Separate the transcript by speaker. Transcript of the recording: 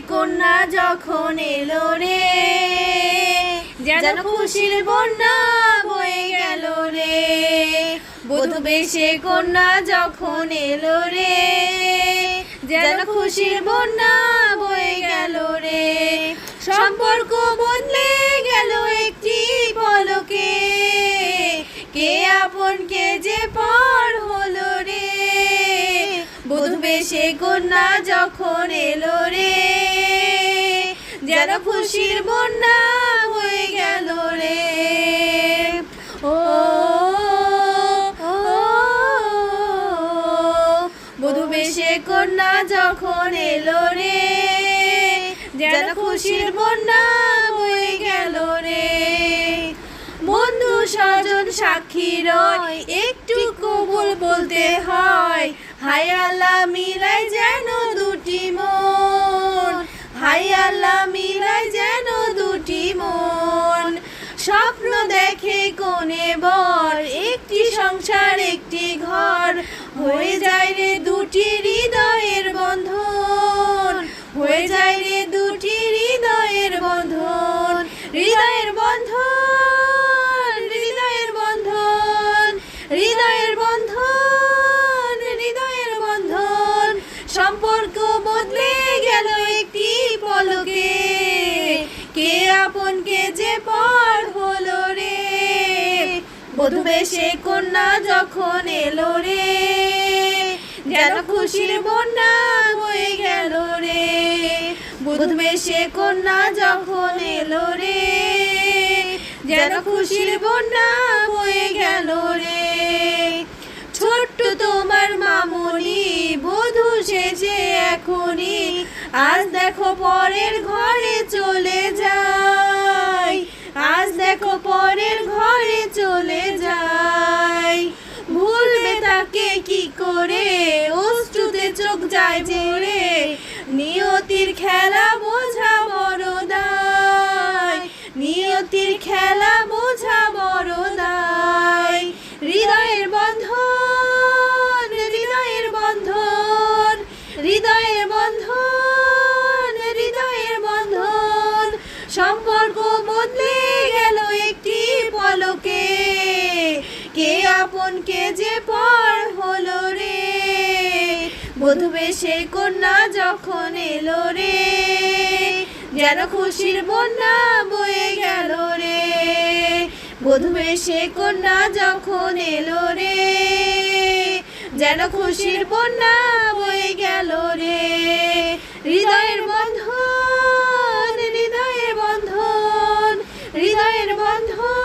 Speaker 1: যখন এলো রে, যেন খুশির বন্যা বয়ে গেল রে। বধু বেশে কন্যা যখন এলো রে, যেন খুশির বন্যা বয়ে গেল রে। সম্পর্ক বদলে গেল একটি পলকে, কে আপন কে যে পর হলো রে। বধু বেশে কন্যা যখন এলো রে যেন খুশির বন্যা হয়ে গেল রে। ও বধু বেশে কন্যা যখন এলো রে, যেন খুশির বন্যা হয়ে গেল রে। বন্ধু স্বজন সাক্ষী রয়, একটু কবুল বলতে হয় হাই আল্লাহ মিলাই যেন দুটি মন। স্বপ্ন দেখে কোনে বর, একটি সংসার, একটি ঘর। হয়ে যায় রে দুটি হৃদয়ের বন্ধন। হয়ে যায় রে দুটি হৃদয়ের বন্ধন। হৃদয়ের বন্ধন হৃদয়ের বন্ধন। হৃদয়ের বন্ধন হৃদয়ের বন্ধন। সম্পর্ক বদলে গেল একটি পলকে। কে আপন কে যে পর বধু বেশে কন্যা যখন এলো রে, যেন খুশির বন্যা বয়ে গেল রে। বধু বেশে কন্যা যখন এলো রে, যেন খুশির বন্যা বয়ে গেল রে। ছোট্ট তোমার মামুনি, বধূ সেজে এখনই। আজ দেখো পরের ঘরে চলে নিয়তির খেলা বোঝা বড় নিয়তির খেলা বোঝা বড় দায় হৃদয়ের বন্ধন হৃদয়ের বন্ধন হৃদয়ের বন্ধন হৃদয়ের বন্ধন। সম্পর্ক বদলে গেল একটি পলকে। কে আপন কে যে পর হলো রে বধু বেশে কন্যা যখন এলো রে, যেন খুশির বন্যা বয়ে গেল রে। বধু বেশে কন্যা যখন এলো রে, যেন খুশির বন্যা বয়ে গেল রে। হৃদয়ের বন্ধন হৃদয়ের বন্ধন হৃদয়ের বন্ধন।